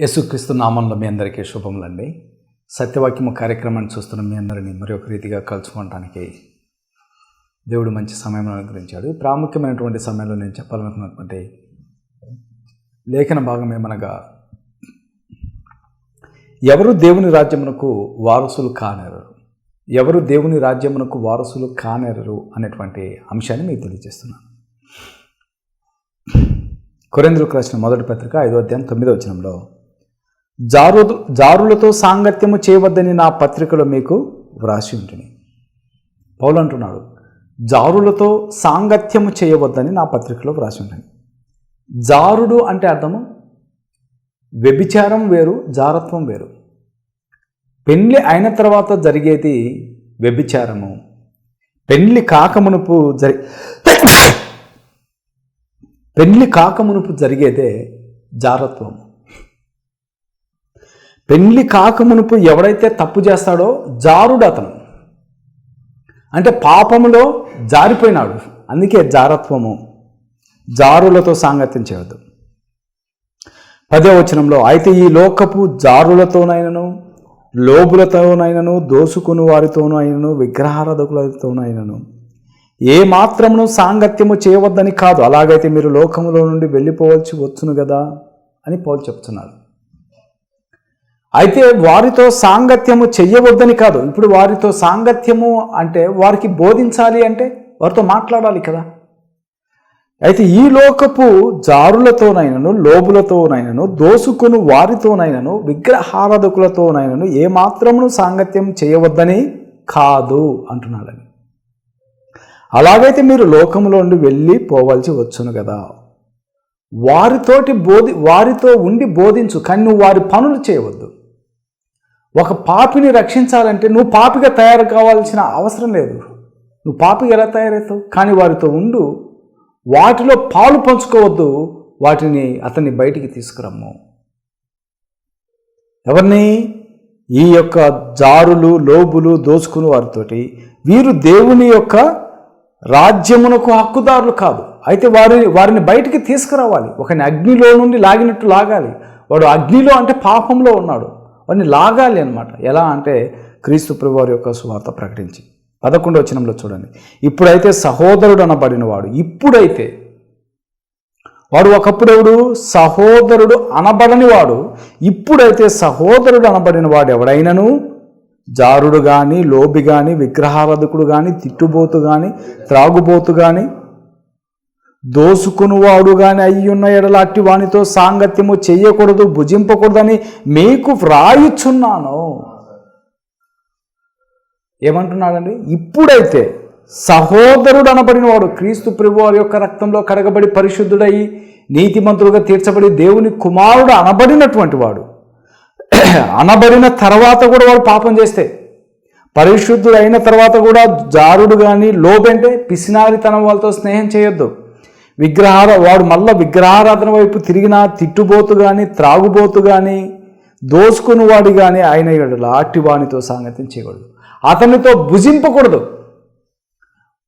యేసుక్రీస్తు నామంలో మీ అందరికీ శుభములండి. సత్యవాక్యము కార్యక్రమాన్ని చూస్తున్న మీ అందరినీ మరి ఒక రీతిగా కలుసుకోవటానికి దేవుడు మంచి సమయం అనుగ్రహించాడు. ప్రాముఖ్యమైనటువంటి సమయంలో నేను చెప్పాలనుకున్నటువంటి లేఖన భాగం ఏమనగా ఎవరు దేవుని రాజ్యమునకు వారసులు కానేరరు ఎవరు దేవుని రాజ్యమునకు వారసులు కానేరరు అనేటువంటి అంశాన్ని మీకు తెలియజేస్తున్నాను. కొరెందులకు రాసిన మొదటి పత్రిక ఐదో అధ్యాయం తొమ్మిదో వచనంలో జారు జారులతో సాంగత్యము చేయవద్దని నా పత్రికలో మీకు వ్రాసి ఉంటుంది పౌలు అంటున్నాడు జారులతో సాంగత్యము చేయవద్దని నా పత్రికలో వ్రాసి ఉంటుంది జారుడు అంటే అర్థము? వ్యభిచారం వేరు జారత్వం వేరు. పెళ్ళి అయిన తర్వాత జరిగేది వ్యభిచారము. పెళ్ళి కాకమునుపు జరి పెళ్ళి కాకమునుపు జరిగేదే జారత్వము. పెళ్ళి కాకమునుపు ఎవడైతే తప్పు చేస్తాడో జారుడు అతను. అంటే పాపములో జారిపోయినాడు. అందుకే జారత్వము. జారులతో సాంగత్యం చేయవద్దు పదే వచనంలో అయితే ఈ లోకపు జారులతోనైనను లోబులతోనైనను దోసుకుని వారితోనూ అయినను విగ్రహారాధకులతోనైనను ఏ మాత్రమును సాంగత్యము చేయవద్దని కాదు. అలాగైతే మీరు లోకములో నుండి వెళ్ళిపోవలసి వచ్చును కదా అని పౌలు చెప్తున్నాడు. అయితే వారితో సాంగత్యము చెయ్యవద్దని కాదు. ఇప్పుడు వారితో సాంగత్యము అంటే వారికి బోధించాలి అంటే వారితో మాట్లాడాలి కదా. అయితే ఈ లోకపు జారులతోనైనను లోబులతోనైనను దోసుకును వారితోనైనను విగ్రహారాధకులతోనైనను ఏ సాంగత్యం చేయవద్దని కాదు అంటున్నాడని అలాగైతే మీరు లోకంలో ఉండి వెళ్ళి పోవాల్సి వచ్చును కదా. వారితోటి బోధి వారితో ఉండి బోధించు కానీ నువ్వు వారి పనులు చేయవద్దు. ఒక పాపిని రక్షించాలంటే నువ్వు పాపిగా తయారు కావాల్సిన అవసరం లేదు. నువ్వు పాపిగా ఎలా తయారవుతావు? కానీ వారితో ఉండు. వాటిలో పాలు పంచుకోవద్దు. వాటిని అతన్ని బయటికి తీసుకురమ్ము. ఎవరిని? ఈ యొక్క జారులు లోబులు దోచుకుని వారితోటి. వీరు దేవుని యొక్క రాజ్యమునకు హక్కుదారులు కాదు. అయితే వారి వారిని బయటికి తీసుకురావాలి. ఒకని అగ్నిలో నుండి లాగినట్టు లాగాలి. వాడు అగ్నిలో అంటే పాపంలో ఉన్నాడు. వాడిని లాగాలి అనమాట ఎలా అంటే క్రీస్తు ప్రభువారి యొక్క సువార్త ప్రకటించి. పదకొండు వచనంలో చూడండి. ఇప్పుడైతే సహోదరుడు అనబడిన వాడు ఇప్పుడైతే వాడు ఒకప్పుడెవడు సహోదరుడు అనబడని వాడు ఇప్పుడైతే సహోదరుడు అనబడిన వాడు ఎవడైనను? జారుడు కానీ లోబి కానీ విగ్రహారధకుడు కానీ తిట్టుబోతు కానీ త్రాగుబోతు కానీ దోసుకునివాడు కానీ అయ్యున్న ఎడలాంటి వానితో సాంగత్యము చేయకూడదు భుజింపకూడదని మీకు వ్రాయిచున్నాను. ఏమంటున్నాడండి? ఇప్పుడైతే సహోదరుడు అనబడిన వాడు క్రీస్తు ప్రభు వారి యొక్క రక్తంలో కడగబడి పరిశుద్ధుడై నీతిమంతుడుగా తీర్చబడి దేవుని కుమారుడు అనబడినటువంటి వాడు. అనబడిన తర్వాత కూడా వాడు పాపం చేస్తే పరిశుద్ధుడు అయిన తర్వాత కూడా జారుడు కానీ లోబెంటే పిసినారితనం వాళ్ళతో స్నేహం చేయొద్దు. విగ్రహార వాడు మళ్ళీ విగ్రహారాధన వైపు తిరిగినా తిట్టుబోతు కానీ త్రాగుబోతు కానీ దోసుకునివాడు కానీ ఆయన లాంటి వానితో సాంగత్యం చేయకూడదు. అతనితో భుజింపకూడదు.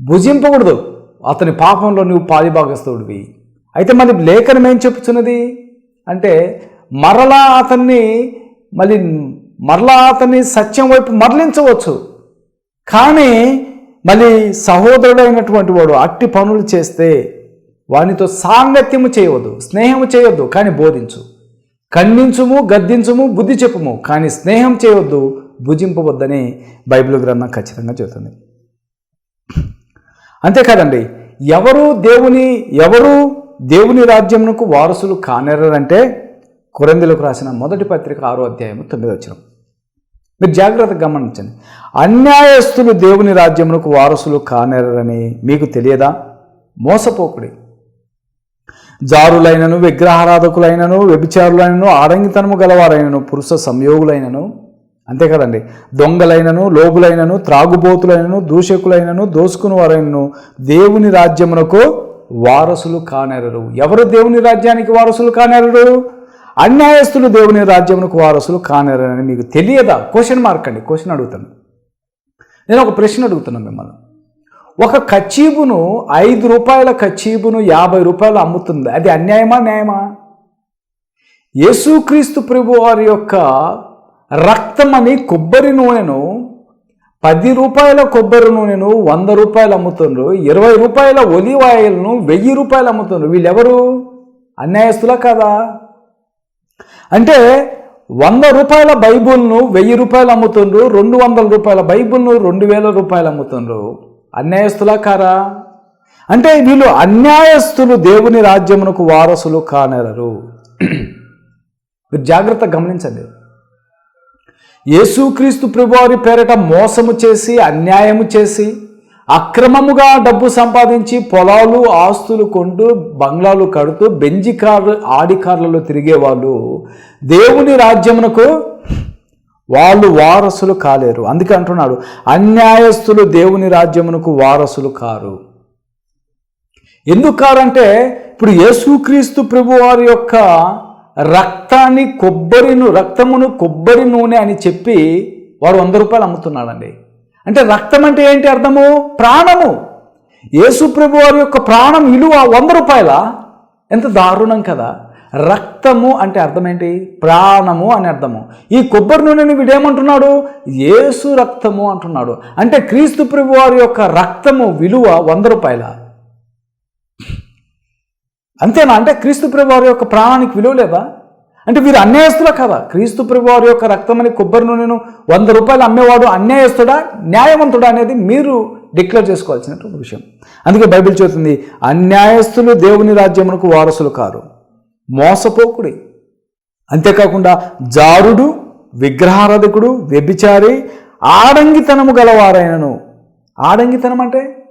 భుజింపకూడదు. అతని పాపంలో నువ్వు పాలిభాగస్తుడివి అయితే మరి లేఖనం ఏం చెప్పుచున్నది? అంటే మరలా అతన్ని మళ్ళీ మరలా అతన్ని సత్యం వైపు మరలించవచ్చు. కానీ మళ్ళీ సహోదరుడైనటువంటి వాడు అట్టి పనులు చేస్తే వానితో సాంగత్యము చేయవద్దు స్నేహము చేయొద్దు కానీ బోధించు. ఖండించుము గద్దించుము బుద్ధి చెప్పుము కానీ స్నేహం చేయవద్దు భుజింపవద్దని బైబిల్ గ్రంథం ఖచ్చితంగా చెబుతుంది. అంతేకాదండి ఎవరు దేవుని ఎవరు దేవుని రాజ్యమునకు వారసులు కానేరంటే కొరందులకు రాసిన మొదటి పత్రిక ఆరో అధ్యాయం తొమ్మిది వచ్చిన మీరు జాగ్రత్తగా గమనించండి. అన్యాయస్తులు దేవుని రాజ్యమునకు వారసులు కానేరని మీకు తెలియదా? మోసపోకుడి. జారులైనను విగ్రహారాధకులైనను వ్యభిచారులైనను ఆడంగితనము గలవారైనను పురుష సంయోగులైనను అంతే కదండి. దొంగలైనను లోబులైనను త్రాగుబోతులైనను దూషకులైనను దోసుకుని వారైనను దేవుని రాజ్యమునకు వారసులు కానెరరు. ఎవరు దేవుని రాజ్యానికి వారసులు కానెరరు? అన్యాయస్తులు దేవుని రాజ్యమునకు వారసులు కానెరని మీకు తెలియదా? క్వశ్చన్ మార్క్ అండి. క్వశ్చన్ అడుగుతాను. నేను ఒక ప్రశ్న అడుగుతున్నాను మిమ్మల్ని. ఒక కచ్చీబును ఐదు రూపాయల కచ్చీబును యాభై రూపాయలు అమ్ముతుంది. అది అన్యాయమా న్యాయమా? యేసుక్రీస్తు ప్రభు వారి యొక్క రక్తమని కొబ్బరి నూనెను పది రూపాయల కొబ్బరి నూనెను వంద రూపాయలు అమ్ముతుండ్రు ఇరవై రూపాయల ఒలివ్ ఆయిల్ను వెయ్యి రూపాయలు అమ్ముతుండ్రు. వీళ్ళెవరు? అన్యాయస్తులా కదా? అంటే వంద రూపాయల బైబుల్ను వెయ్యి రూపాయలు అమ్ముతుండ్రు రెండు వందల రూపాయల బైబుల్ను రెండు వేల రూపాయలు అమ్ముతుండ్రు. అన్యాయస్తులా కారా? అంటే వీళ్ళు అన్యాయస్తులు దేవుని రాజ్యమునకు వారసులు కానెరరు మీరు జాగ్రత్త గమనించండి. యేసుక్రీస్తు ప్రభువారి పేరట మోసము చేసి అన్యాయము చేసి అక్రమముగా డబ్బు సంపాదించి పొలాలు ఆస్తులు కొంటూ బంగ్లాలు కడుతూ బెంజి కార్లు ఆడి కార్లలో తిరిగేవాళ్ళు దేవుని రాజ్యమునకు వాళ్ళు వారసులు కాలేరు. అందుకే అంటున్నాడు అన్యాయస్తులు దేవుని రాజ్యమునకు వారసులు కారు. ఎందుకు కారంటే ఇప్పుడు యేసుక్రీస్తు ప్రభు వారి యొక్క రక్తాన్ని కొబ్బరిను రక్తమును కొబ్బరి నూనె అని చెప్పి వాడు వంద రూపాయలు అమ్ముతున్నాడండి. అంటే రక్తం అంటే ఏంటి అర్థము? ప్రాణము. యేసు ప్రభు వారి యొక్క ప్రాణం విలువ వంద రూపాయల? ఎంత దారుణం కదా. రక్తము అంటే అర్థమేంటి? ప్రాణము అని అర్థము. ఈ కొబ్బరి నూనెని వీడేమంటున్నాడు ఏసు రక్తము అంటున్నాడు. అంటే క్రీస్తు ప్రభు వారి యొక్క రక్తము విలువ వంద రూపాయల. అంతేనా? అంటే క్రీస్తు ప్రభు వారి యొక్క ప్రాణానికి విలువ లేదా అంటే వీరు అన్యాయస్తులా కదా? క్రీస్తు ప్రభు వారి యొక్క రక్తమని కొబ్బరి నూనెను వంద రూపాయలు అమ్మేవాడు అన్యాయస్తుడా? న్యాయవంతుడా అనేది మీరు డిక్లేర్ చేసుకోవాల్సినటువంటి విషయం. అందుకే బైబిల్ చెబుతుంది అన్యాయస్తులు దేవుని రాజ్యమునకు వారసులు కారు. మోసపోకుడి. అంతేకాకుండా జారుడు విగ్రహారధకుడు వ్యభిచారి ఆడంగితనము గలవారైనను. ఆడంగితనం అంటే?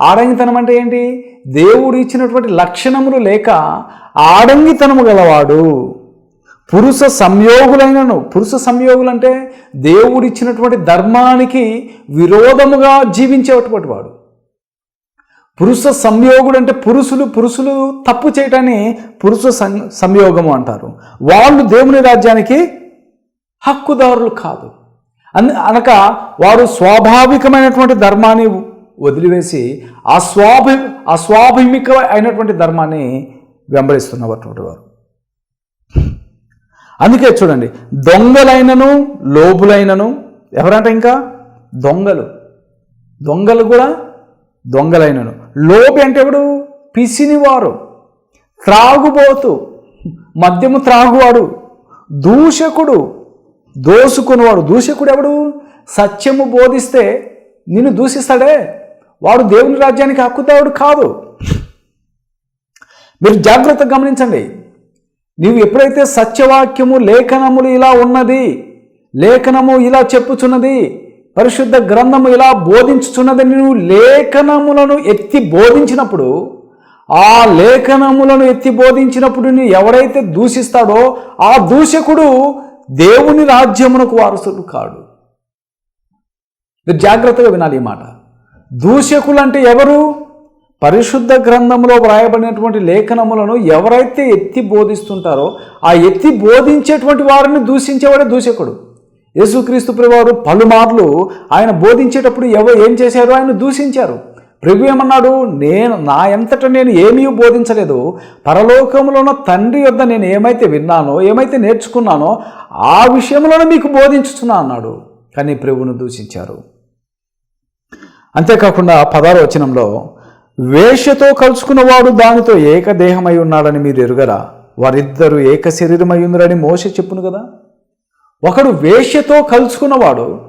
ఆడంగితనం అంటే ఏంటి? దేవుడు ఇచ్చినటువంటి లక్షణములు లేక ఆడంగితనము గలవాడు. పురుష సంయోగులైనను. పురుష సంయోగులు అంటే దేవుడిచ్చినటువంటి ధర్మానికి విరోధముగా జీవించేటువంటి వాడు. పురుష సంయోగుడు అంటే పురుషులు పురుషులు తప్పు చేయటాన్ని పురుష సం- సంయోగము అంటారు. వాళ్ళు దేవుని రాజ్యానికి హక్కుదారులు కాదు. అన్ అనక వారు స్వాభావికమైనటువంటి ధర్మాన్ని వదిలివేసి అస్వాభి అస్వాభిమిక అయినటువంటి ధర్మాన్ని వెంబడిస్తున్నటువంటి వారు. అందుకే చూడండి దొంగలైనను లోబులైనను ఎవరంట ఇంకా? దొంగలు. దొంగలు కూడా దొంగలైనను. లోపి అంటే ఎవడు? పిసినివారు. త్రాగుబోతు. మద్యము త్రాగువాడు. దూషకుడు. దోసుకునివాడు. దూషకుడు ఎవడు? సత్యము బోధిస్తే నిన్ను దూషిస్తాడే. వాడు దేవుని రాజ్యానికి హక్కుతావుడు కాదు. మీరు జాగ్రత్తగా గమనించండి. నీవు ఎప్పుడైతే సత్యవాక్యము లేఖనములు ఇలా ఉన్నది లేఖనము ఇలా చెప్పుచున్నది పరిశుద్ధ గ్రంథము ఇలా బోధించుచున్నదని నువ్వు లేఖనములను ఎత్తి బోధించినప్పుడు ఆ లేఖనములను ఎత్తి బోధించినప్పుడు నీ ఎవరైతే దూషిస్తాడో ఆ దూషకుడు దేవుని రాజ్యమునకు వారసుడు కాడు. మీరు జాగ్రత్తగా వినాలి ఈ మాట. దూషకులు అంటే ఎవరు? పరిశుద్ధ గ్రంథంలో వ్రాయబడినటువంటి లేఖనములను ఎవరైతే ఎత్తి బోధిస్తుంటారో ఆ ఎత్తి బోధించేటువంటి వారిని దూషించేవాడే దూషకుడు. యేసుక్రీస్తు ప్రభువారు పలుమార్లు ఆయన బోధించేటప్పుడు ఎవరు ఏం చేశారు? ఆయన దూషించారు. ప్రభు ఏమన్నాడు? నేను నా ఎంతట నేను ఏమీ బోధించలేదు. పరలోకంలోన తండ్రి యొద్ద నేను ఏమైతే విన్నానో ఏమైతే నేర్చుకున్నానో ఆ విషయంలోనే మీకు బోధించుతున్నా అన్నాడు. కానీ ప్రభువును దూషించారు. అంతేకాకుండా పదారు వచనంలో వేషతో కలుసుకున్నవాడు దానితో ఏకదేహమై ఉన్నాడని మీరు ఎరుగరా? వారిద్దరూ ఏక శరీరమై ఉందరని మోస చెప్పును కదా? ఒకడు వేష్యతో కలుసుకున్నవాడు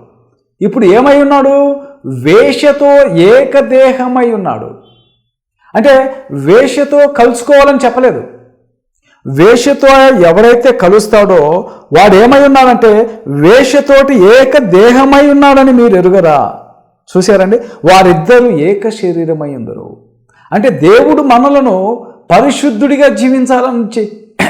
ఇప్పుడు ఏమై ఉన్నాడు? వేష్యతో ఏకదేహమై ఉన్నాడు. అంటే వేష్యతో కలుసుకోవాలని చెప్పలేదు. వేషతో ఎవరైతే కలుస్తాడో వాడు ఏమై ఉన్నాడంటే వేషతోటి ఏక దేహమై ఉన్నాడని మీరు ఎరుగరా? చూశారండి? వారిద్దరూ ఏక శరీరమై ఉందరు. అంటే దేవుడు మనలను పరిశుద్ధుడిగా జీవించాలని చె-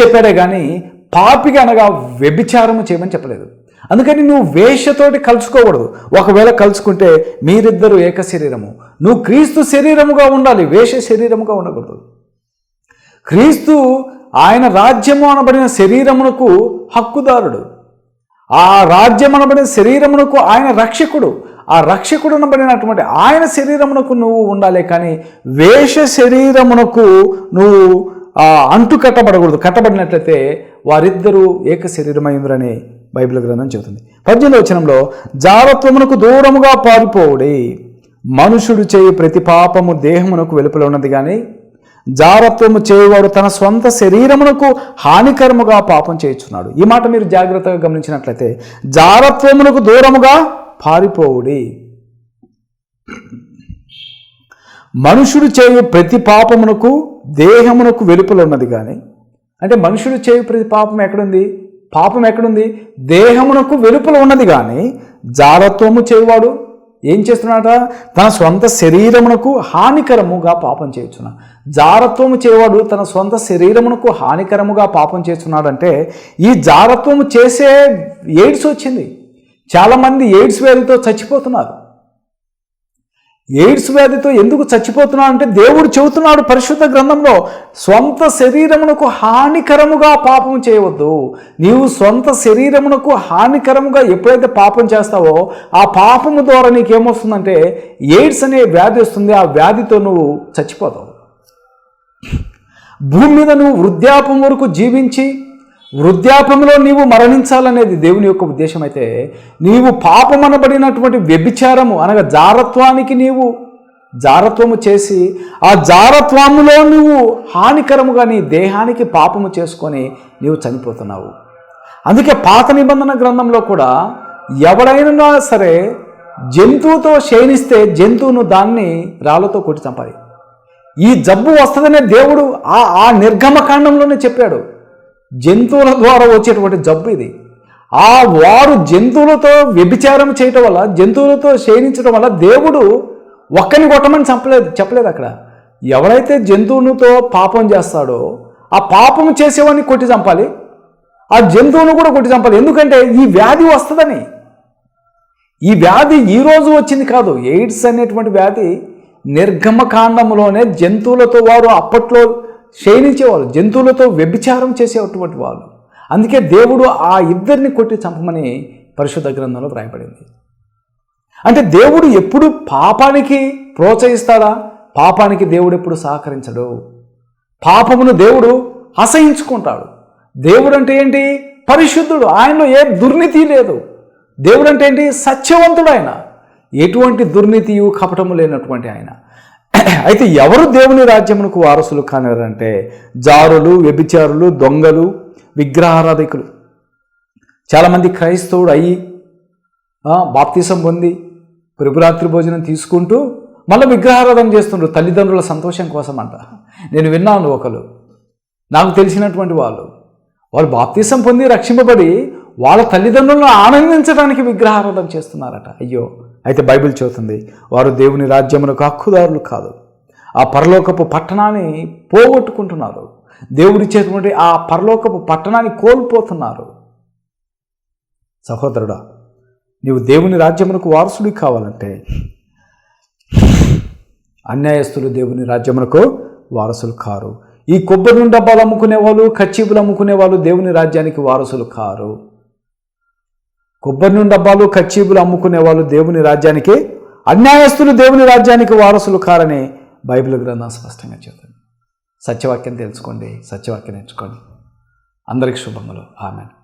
చెప్పాడే కానీ పాపిగా అనగా వ్యభిచారము చేయమని చెప్పలేదు. అందుకని నువ్వు వేషతోటి కలుసుకోకూడదు. ఒకవేళ కలుసుకుంటే మీరిద్దరూ ఏక శరీరము. నువ్వు క్రీస్తు శరీరముగా ఉండాలి వేష శరీరముగా ఉండకూడదు. క్రీస్తు ఆయన రాజ్యము అనబడిన శరీరమునకు హక్కుదారుడు. ఆ రాజ్యం అనబడిన శరీరమునకు ఆయన రక్షకుడు. ఆ రక్షకుడు అనబడినటువంటి ఆయన శరీరమునకు నువ్వు ఉండాలి కానీ వేష శరీరమునకు నువ్వు అంటు కట్టబడకూడదు కట్టబడినట్లయితే వారిద్దరూ ఏక శరీరమైందరని బైబిల్ గ్రంథం చెబుతుంది. పద్దెనిమిది వచనంలో జారత్వమునకు దూరముగా పారిపోవుడి. మనుషుడు చేయి ప్రతి పాపము దేహమునకు వెలుపల ఉన్నది కానీ జారత్వము చేయవాడు తన సొంత శరీరమునకు హానికరముగా పాపం చేయుచున్నాడు. ఈ మాట మీరు జాగ్రత్తగా గమనించినట్లయితే జారత్వమునకు దూరముగా పారిపోవుడి. మనుషుడు చేయు ప్రతి పాపమునకు దేహమునకు వెలుపల ఉన్నది కానీ అంటే మనుషుడు చేయు ప్రతి పాపం ఎక్కడుంది? పాపం ఎక్కడుంది? దేహమునకు వెలుపల ఉన్నది కానీ జారత్వము చేయవాడు ఏం చేస్తున్నాడ తన సొంత శరీరమునకు హానికరముగా పాపం చేస్తున్నా జారత్వము చేయవాడు తన సొంత శరీరమునకు హానికరముగా పాపం చేస్తున్నాడంటే ఈ జారత్వము చేసే ఎయిడ్స్ వచ్చింది. చాలామంది ఎయిడ్స్ వ్యాధితో చచ్చిపోతున్నారు. ఎయిడ్స్ వ్యాధితో ఎందుకు చచ్చిపోతున్నాడు అంటే దేవుడు చెబుతున్నాడు పరిశుద్ధ గ్రంథంలో సొంత శరీరమునకు హానికరముగా పాపం చేయవద్దు. నీవు సొంత శరీరమునకు హానికరముగా ఎప్పుడైతే పాపం చేస్తావో ఆ పాపము ద్వారా నీకేమొస్తుందంటే ఎయిడ్స్ అనే వ్యాధి వస్తుంది ఆ వ్యాధితో నువ్వు చచ్చిపోతావు. భూమి మీద నువ్వు వృద్ధాపం వరకు జీవించి వృద్ధాపంలో నీవు మరణించాలనేది దేవుని యొక్క ఉద్దేశం అయితే నీవు పాపమనబడినటువంటి వ్యభిచారము అనగా జారత్వానికి నీవు జారత్వము చేసి ఆ జారత్వములో నువ్వు హానికరముగా నీ దేహానికి పాపము చేసుకొని నీవు చనిపోతున్నావు. అందుకే పాత నిబంధన గ్రంథంలో కూడా ఎవడైనా సరే జంతువుతో క్షీణిస్తే జంతువును దాన్ని రాళ్ళతో కొట్టి చంపాలి. ఈ జబ్బు వస్తుందనే దేవుడు ఆ ఆ నిర్గమకాండంలోనే చెప్పాడు. జంతువుల ద్వారా వచ్చేటువంటి జబ్బు ఇది. ఆ వారు జంతువులతో వ్యభిచారం చేయటం వల్ల జంతువులతో క్షీణించడం వల్ల దేవుడు ఒక్కని కొట్టమని చెప్పలేదు చెప్పలేదు అక్కడ. ఎవరైతే జంతువులతో పాపం చేస్తాడో ఆ పాపం చేసేవాడిని కొట్టి చంపాలి ఆ జంతువును కూడా కొట్టి చంపాలి. ఎందుకంటే ఈ వ్యాధి వస్తుందని. ఈ వ్యాధి ఈ రోజు వచ్చింది కాదు. ఎయిడ్స్ అనేటువంటి వ్యాధి నిర్గమకాండంలోనే జంతువులతో వారు అప్పట్లో క్షీణించేవాళ్ళు జంతువులతో వ్యభిచారం చేసేటువంటి వాళ్ళు. అందుకే దేవుడు ఆ ఇద్దరిని కొట్టి చంపమని పరిశుద్ధ గ్రంథంలో వ్రాయబడింది. అంటే దేవుడు ఎప్పుడు పాపానికి ప్రోత్సహిస్తాడా? పాపానికి దేవుడు ఎప్పుడు సహకరించడు. పాపమును దేవుడు అసహించుకుంటాడు. దేవుడు అంటే ఏంటి? పరిశుద్ధుడు. ఆయనలో ఏ దుర్నీతి లేదు. దేవుడు అంటే ఏంటి? సత్యవంతుడు ఆయన. ఎటువంటి దుర్నీతియు కపటము లేనటువంటి ఆయన. అయితే ఎవరు దేవుని రాజ్యమునకు వారసులు కానివారంటే జారులు వ్యభిచారులు దొంగలు విగ్రహారాధికులు. చాలామంది క్రైస్తవుడు అయ్యి బాప్తీసం పొంది ప్రభురాత్రి భోజనం తీసుకుంటూ మళ్ళీ విగ్రహారాధన చేస్తుండ్రు. తల్లిదండ్రుల సంతోషం కోసం అంట నేను విన్నాను ఒకరు. నాకు తెలిసినటువంటి వాళ్ళు వాళ్ళు బాప్తీసం పొంది రక్షింపబడి వాళ్ళ తల్లిదండ్రులను ఆనందించడానికి విగ్రహారాధన చేస్తున్నారట. అయ్యో అయితే బైబిల్ చెబుతుంది వారు దేవుని రాజ్యమునకు హక్కుదారులు కాదు. ఆ పరలోకపు పట్టణాన్ని పోగొట్టుకుంటున్నారు. దేవుడిచ్చేటువంటి ఆ పరలోకపు పట్టణాన్ని కోల్పోతున్నారు. సహోదరుడా నీవు దేవుని రాజ్యమునకు వారసుడి కావాలంటే అన్యాయస్తులు దేవుని రాజ్యమునకు వారసులు కారు. ఈ కొబ్బరి నుండి డబ్బాలు అమ్ముకునే వాళ్ళు కచ్చీపులు అమ్ముకునే వాళ్ళు దేవుని రాజ్యానికి వారసులు కారు. కొబ్బరి నూనె డబ్బాలు కచ్చీపులు అమ్ముకునే వాళ్ళు దేవుని రాజ్యానికి అన్యాయస్తులు దేవుని రాజ్యానికి వారసులు కారని బైబిల్ గ్రంథం స్పష్టంగా చెబుతుంది. సత్యవాక్యం తెలుసుకోండి సత్యవాక్యం నేర్చుకోండి. అందరికి శుభములు. ఆమెను.